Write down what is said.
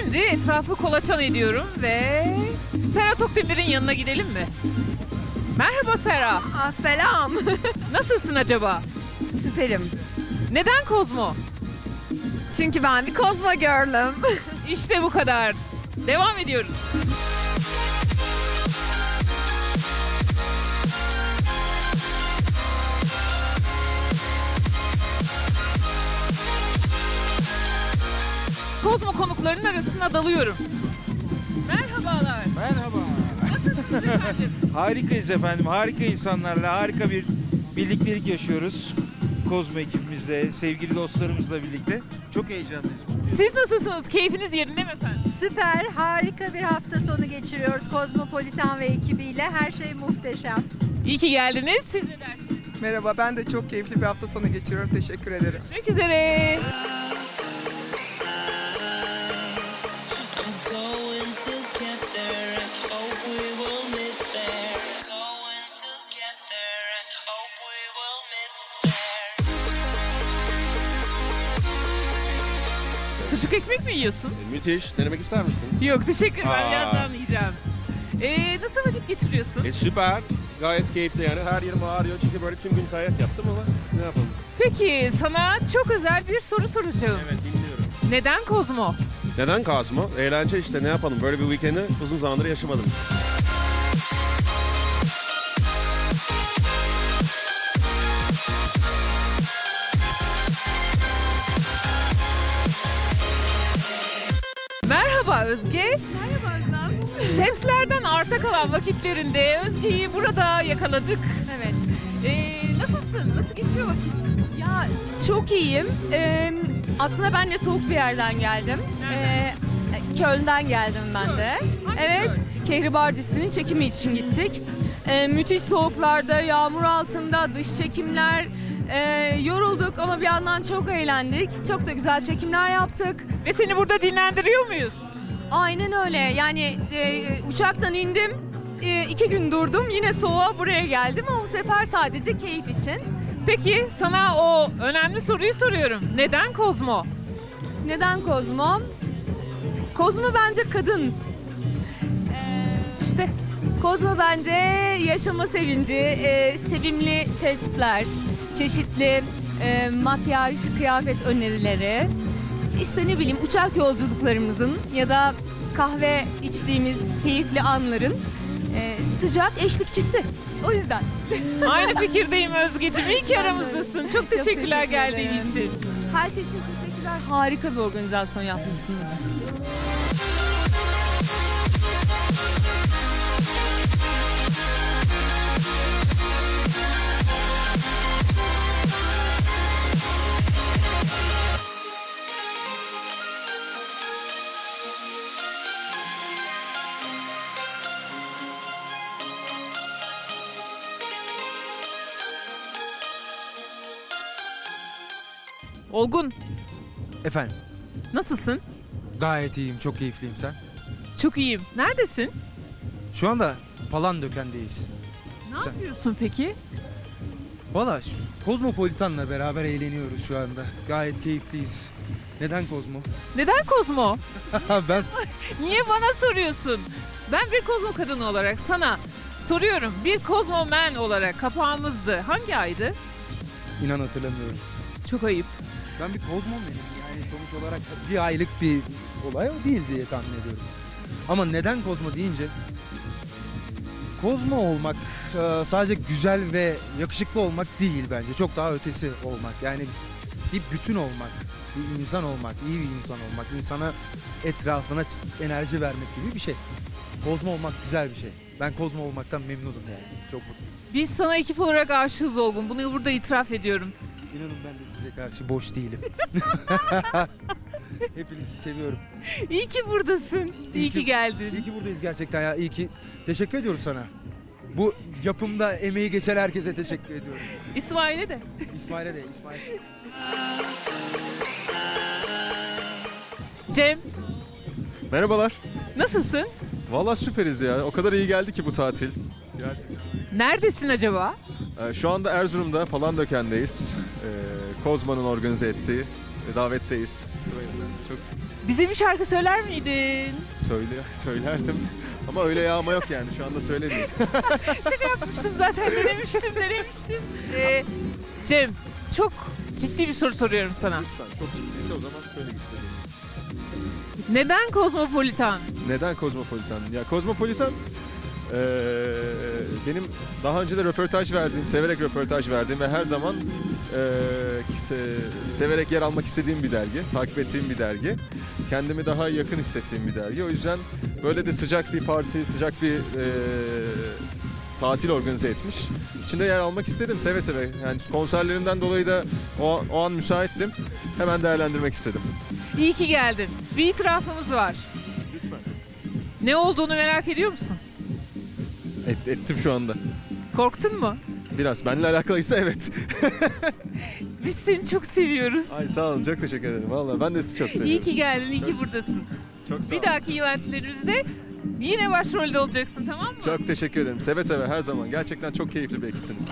Şimdi etrafı kolaçan ediyorum ve Serhat Okdemir'in yanına gidelim mi? Merhaba Sera. Aa, selam. Nasılsın acaba? Süperim. Neden Kozmo? Çünkü ben bir Kozmo Girl'üm. İşte bu kadar. Devam ediyoruz. Kozmo konuklarının arasına dalıyorum. Merhabalar. Merhaba. Nasılsınız efendim? Harikayız efendim. Harika insanlarla harika bir birliktelik yaşıyoruz. Kozmo ekibimizle, sevgili dostlarımızla birlikte. Çok heyecanlıyız. Siz nasılsınız? Keyfiniz yerinde mi efendim? Süper, harika bir hafta sonu geçiriyoruz Kozmopolitan ve ekibiyle. Her şey muhteşem. İyi ki geldiniz. Siz ne dersiniz? Merhaba, ben de çok keyifli bir hafta sonu geçiriyorum. Teşekkür ederim. Görüşmek üzere. Sucuk ekmek mi yiyorsun? Müthiş. Denemek ister misin? Yok teşekkür ederim. Ben Aa. birazdan yiyeceğim. Ee, nasıl vakit geçiriyorsun? E, süper. Gayet keyifli yani. Her yerim ağrıyor çünkü böyle tüm gün kayak yaptım ama ne yapalım? Peki sana çok özel bir soru soracağım. Evet dinliyorum. Neden Kozmo? Neden Kazmo? Eğlence işte ne yapalım? Böyle bir weekend'i uzun zamandır yaşamadım. Özge. Merhaba Özlem. Setlerden arta kalan vakitlerinde Özge'yi burada yakaladık. Evet. Ee, nasılsın? Nasıl geçiyor vakit? Ya çok iyiyim. Ee, aslında ben de soğuk bir yerden geldim. Ee, Köln'den geldim ben de. Hangi Evet? Kehribar dizisinin çekimi için gittik. Ee, müthiş soğuklarda, yağmur altında, dış çekimler. Ee, yorulduk ama bir yandan çok eğlendik. Çok da güzel çekimler yaptık. Ve seni burada dinlendiriyor muyuz? Aynen öyle. Yani e, uçaktan indim, e, iki gün durdum. Yine soğuğa buraya geldim ama bu sefer sadece keyif için. Peki sana o önemli soruyu soruyorum. Neden Kozmo? Neden Kozmo? Kozmo bence kadın. Ee, İşte Kozmo bence yaşama sevinci, e, sevimli testler, çeşitli e, makyaj, kıyafet önerileri. İşte ne bileyim uçak yolculuklarımızın ya da kahve içtiğimiz keyifli anların e, sıcak eşlikçisi. O yüzden. aynı fikirdeyim Özgeciğim. İyi ki aramızdasın. Çok teşekkürler teşekkür geldiğin ederim. için. Her şey için teşekkürler. Harika bir organizasyon yapmışsınız. Olgun, Efendim, nasılsın? gayet iyiyim, çok keyifliyim sen. Çok iyiyim. Neredesin? Şu anda Palandöken'deyiz. Ne Sen- yapıyorsun peki? Valla şu- Kozmopolitan'la beraber eğleniyoruz şu anda. Gayet keyifliyiz. Neden Kozmo? Neden Kozmo? ben Niye bana soruyorsun? Ben bir kozmo kadını olarak sana soruyorum. Bir kozmo man olarak kapağımızdı. Hangi aydı? inan hatırlamıyorum. Çok ayıp. Ben bir Kozmo benim. Yani sonuç olarak bir aylık bir olay o değil diye tahmin ediyorum. Ama neden Kozmo deyince Kozmo olmak e, sadece güzel ve yakışıklı olmak değil bence. Çok daha ötesi olmak. Yani bir bütün olmak, bir insan olmak, iyi bir insan olmak, insana etrafına enerji vermek gibi bir şey. Kozmo olmak güzel bir şey. Ben Kozmo olmaktan memnunum yani. Çok mutluyum. Biz sana ekip olarak aşığız Olgun. Bunu burada itiraf ediyorum. İnanın ben de size karşı boş değilim. Hepinizi seviyorum. İyi ki buradasın. İyi, İyi ki ki- geldin. İyi ki buradayız gerçekten ya. İyi ki teşekkür ediyoruz sana. Bu yapımda emeği geçen herkese teşekkür ediyoruz. İsmail'e de. İsmail'e de İsmail. Cem, Merhabalar. nasılsın? Valla süperiz ya. O kadar iyi geldi ki bu tatil. Neredesin acaba? Ee, şu anda Erzurum'da Palandöken'deyiz. Ee, Kozma'nın organize ettiği davetteyiz. Sıvayla. Çok Bize bir şarkı söyler miydin? söyle, söylerdim. Ama öyle yağma yok yani şu anda söylemeyeyim. Şaka yapmıştım zaten denemiştim denemiştim. Ee, Cem çok ciddi bir soru soruyorum sana. Lütfen çok ciddiyse o zaman şöyle gitsin. Neden kozmopolitan? Neden Kozmopolitan? Ya Kozmopolitan eee, benim daha önce de röportaj verdiğim, severek röportaj verdiğim ve her zaman se- severek yer almak istediğim bir dergi, takip ettiğim bir dergi. Kendimi daha yakın hissettiğim bir dergi. O yüzden böyle de sıcak bir parti, sıcak bir eee, tatil organize etmiş. İçinde yer almak istedim seve seve. Yani konserlerimden dolayı da o, o an müsaittim. Hemen değerlendirmek istedim. İyi ki geldin. Bir itirafımız var. Lütfen. Ne olduğunu merak ediyor musun? Et, ettim şu anda. Korktun mu? Biraz benimle alakalıysa evet. Biz seni çok seviyoruz. Ay sağ olun çok teşekkür ederim. Valla ben de sizi çok seviyorum. İyi ki geldin, iyi ki buradasın. Çok sağ Bir dahaki eventlerimizde yine başrolde olacaksın tamam mı? Çok teşekkür ederim. Seve seve her zaman. Gerçekten çok keyifli bir ekipsiniz.